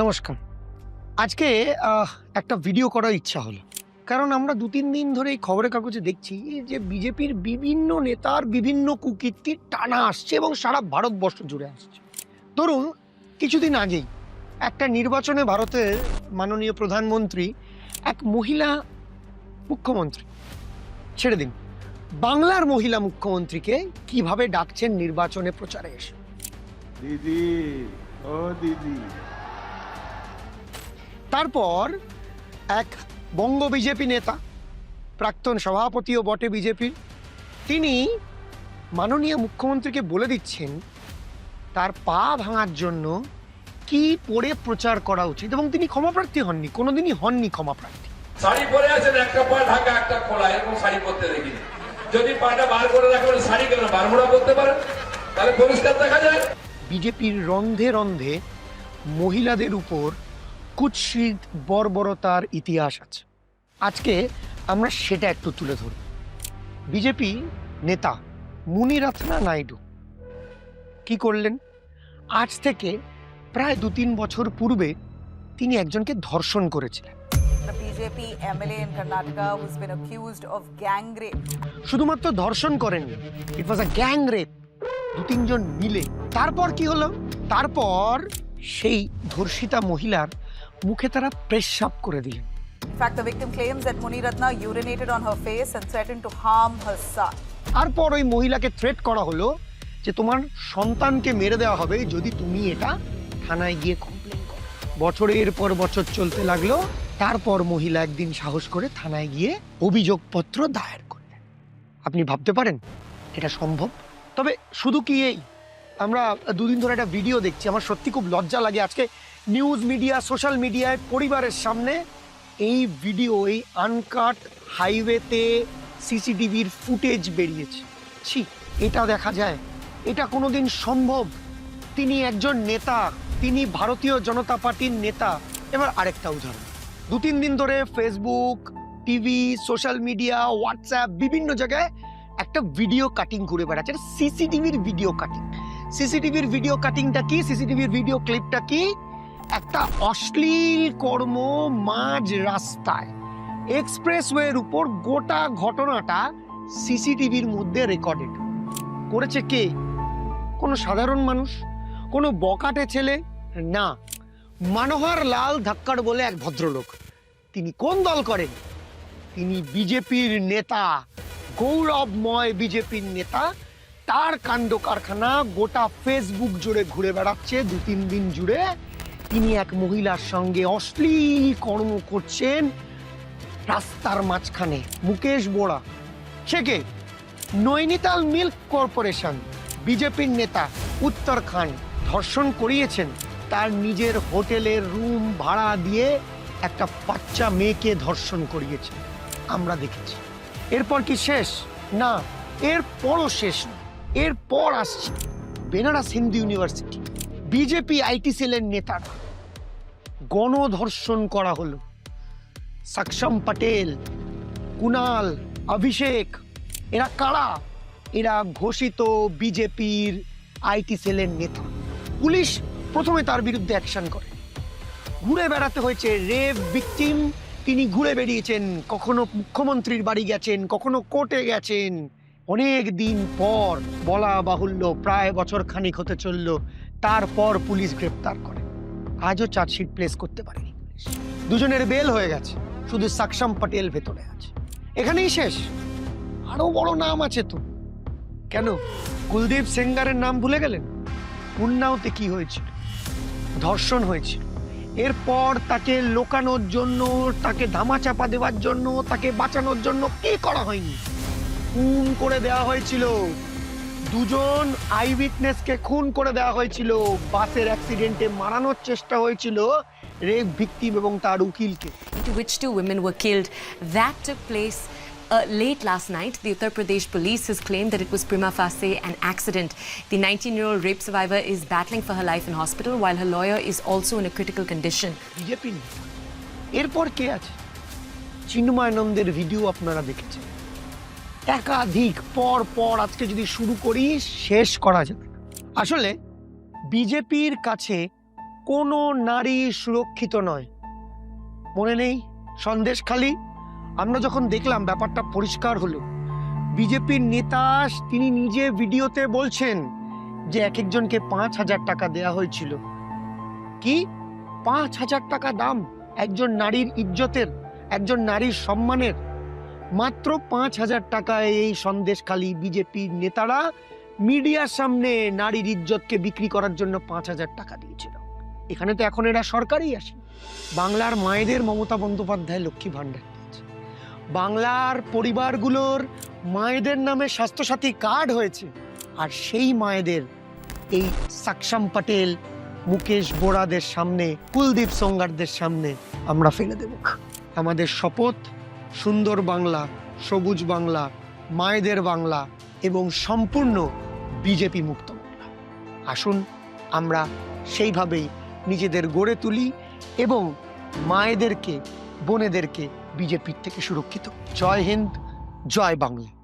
নমস্কার। আজকে একটা ভিডিও করার ইচ্ছা হলো। কারণ আমরা দু তিন দিন ধরে এই খবরের কাগজে দেখছি যে বিজেপির বিভিন্ন নেতার বিভিন্ন কুকীর্তি টানা আসছে এবং সারা ভারতবর্ষ জুড়ে আসছে। ধরুন, কিছুদিন আগেই একটা নির্বাচনে ভারতের মাননীয় প্রধানমন্ত্রী এক মহিলা মুখ্যমন্ত্রী, ছেড়ে দিন। বাংলার মহিলা মুখ্যমন্ত্রীকে কীভাবে ডাকছেন নির্বাচনে প্রচারে এসে? দিদি, ও দিদি তারপর এক বঙ্গ বিজেপি নেতা প্রাক্তন সভাপতিও বটে বিজেপির তিনি মাননীয় মুখ্যমন্ত্রীকে বলে দিচ্ছেন তার পা ভাঙার জন্য কি পড়ে প্রচার করা উচিত? এবং তিনি ক্ষমাপ্রার্থী হননি কোনোদিনই হননি ক্ষমাপ্রার্থী শাড়ি পরে আছেন একটা পা ঢাকা একটা খোলা এরকম শাড়ি পরতে দেখিনি। যদি পাটা বার করে রাখবেন শাড়ি কেন বারমুড়া করতে পারেন? তাহলে পরিষ্কার দেখা যায়। বিজেপির রন্ধে রন্ধে মহিলাদের উপর কুৎসিত বর্বরতার ইতিহাস আছে। আজকে আমরা সেটা একটু তুলে ধরব বিজেপি নেতা মুনিরত্না নাইডু কি করলেন? আজ থেকে প্রায় দু তিন বছর পূর্বে তিনি একজনকে ধর্ষণ করেছিলেন। শুধুমাত্র ধর্ষণ করেননি ইট ওয়াজ আ গ্যাং রেপ দু তিনজন মিলে। তারপর কি হলো? তারপর সেই ধর্ষিতা মহিলার মুখে তারা প্রেসাব করে দিলেন। In fact, the victim claims that Muni Ratna urinated on her face and threatened to harm her son. তারপর ওই মহিলাকে থ্রেট করা হলো যে তোমার সন্তানকে মেরে দেওয়া হবে যদি তুমি এটা থানায় গিয়ে কমপ্লেন করো। বছরের পর বছর চলতে লাগল তারপর মহিলা একদিন সাহস করে থানায় গিয়ে অভিযোগপত্র দায়ের করলেন। আপনি ভাবতে পারেন এটা সম্ভব? তবে শুধু কি এই? আমরা দুদিন ধরে একটা ভিডিও দেখছি। আমার সত্যি খুব লজ্জা লাগে আজকে নিউজ মিডিয়া সোশ্যাল মিডিয়ায় পরিবারের সামনে এই ভিডিও এই আনকাট হাইওয়েতে সিসিটিভির ফুটেজ বেরিয়েছে। ছি, এটা দেখা যায়। এটা কোনোদিন সম্ভব। তিনি একজন নেতা, তিনি ভারতীয় জনতা পার্টির নেতা। এবার আরেকটা উদাহরণ। দু তিন দিন ধরে Facebook TV social media WhatsApp বিভিন্ন জায়গায় একটা ভিডিও কাটিং ঘুরে বেড়াচ্ছে। সিসিটিভির ভিডিও কাটিং সিসিটিভির ভিডিও কাটিংটা কি? সিসিটিভির ভিডিও ক্লিপটা কি? একটা অশ্লীল কর্ম মাঝ রাস্তায় এক্সপ্রেসওয়ের উপর গোটা ঘটনাটা সিসিটিভির মধ্যে রেকর্ডেড করেছে কে? কোনো সাধারণ মানুষ? কোনো বকাটে ছেলে? না। মনোহর লাল ধাক্কার বলে এক ভদ্রলোক। তিনি কোন দল করেন? তিনি বিজেপির নেতা, গৌরবময় বিজেপির নেতা তার কাণ্ড কারখানা গোটা ফেসবুক জুড়ে ঘুরে বেড়াচ্ছে দু তিন দিন জুড়ে। তিনি এক মহিলার সঙ্গে অশ্লীল কর্ম করছেন রাস্তার মাঝখানে। মুকেশ বোড়া সে কে নৈনিতাল মিল্ক কর্পোরেশন, বিজেপির নেতা উত্তরখান্ড ধর্ষণ করিয়েছেন। তার নিজের হোটেলের রুম ভাড়া দিয়ে একটা বাচ্চা মেয়েকে ধর্ষণ করিয়েছে। আমরা দেখেছি। এরপর কি শেষ? না, এরপরও শেষ না এরপর আসছে Banaras Hindu university. BJP IT সেলের নেতারা গণধর্ষণ করা হলো। সাকসম পটেল, কুনাল, অভিষেক, এরা কারা? এরা ঘোষিত বিজেপির আইটি সেলের নেতা। পুলিশ প্রথমে তার বিরুদ্ধে অ্যাকশন করে। ঘুরে বেড়াতে হয়েছে রেপ ভিকটিম। তিনি ঘুরে বেরিয়েছেন কখনো মুখ্যমন্ত্রীর বাড়ি গেছেন, কখনো কোর্টে গেছেন। অনেক দিন পর বলা বাহুল্য, প্রায় বছর খানিক হতে চলল। তারপর পুলিশ গ্রেপ্তার করে। আজও চার্জশিট প্লেস করতে পারেনি দুজনের বেল হয়ে গেছে। শুধু সাকসাম পটেল ভেতরে আছে। এখানেই শেষ। আরও বড় নাম আছে তো। কেন? কুলদীপ সেঙ্গারের নাম ভুলে গেলেন? উন্নাওতে কি হয়েছিল? ধর্ষণ হয়েছিল। এরপর তাকে লোকানোর জন্য, তাকে ধামাচাপা দেওয়ার জন্য, তাকে বাঁচানোর জন্য কি করা হয়নি? খুন করে দেওয়া হয়েছিল দুজন আই উইটনেসকে খুন করে দেওয়া হয়েছিল বাসের অ্যাক্সিডেন্টে মারানোর চেষ্টা হয়েছিল রেপ ভিকটিম এবং তার উকিলকে to which two women were killed. That took place uh, late last night. The Uttar Pradesh police has claimed that it was prima facie an accident. The 19 year old rape survivor is battling for her life in hospital, while her lawyer is also in a critical condition. BJP এরপর কে আছে চিন্ময়ানন্দের video আপনারা দেখেছেন একাধিক পর পর আজকে যদি শুরু করি, শেষ করা যাবে। আসলে বিজেপির কাছে কোনো নারী সুরক্ষিত নয়। মনে নেই? সন্দেশখালি আমরা যখন দেখলাম ব্যাপারটা পরিষ্কার হলো, বিজেপির নেতা তিনি নিজে ভিডিওতে বলছেন যে এক একজনকে পাঁচ হাজার টাকা দেয়া হয়েছিল। কি? পাঁচ হাজার টাকা দাম? একজন নারীর ইজ্জতের, একজন নারীর সম্মানের? মাত্র পাঁচ হাজার টাকায় এই সন্দেশখালী বিজেপির নেতারা মিডিয়ার সামনে নারীর ইজ্জতকে বিক্রি করার জন্য পাঁচ হাজার টাকা দিয়েছিল। এখানে তো এখন এরা সরকারই আসে। বাংলার মায়েদের মমতা বন্দ্যোপাধ্যায় লক্ষ্মী ভাণ্ডার দিয়েছে। বাংলার পরিবারগুলোর মায়েদের নামে স্বাস্থ্যসাথী কার্ড হয়েছে। আর সেই মায়েদের এই সাকসাম পাটেল, মুকেশ বোরাদের সামনে, কুলদীপ সোঙ্গারদের সামনে আমরা ফেলে দেব। আমাদের শপথ সুন্দর বাংলা, সবুজ বাংলা, মায়েদের বাংলা এবং সম্পূর্ণ বিজেপি মুক্ত বাংলা। আসুন আমরা সেইভাবেই নিজেদের গড়ে তুলি এবং মায়েদেরকে, বোনেদেরকে বিজেপির থেকে সুরক্ষিত। জয় হিন্দ, জয় বাংলা।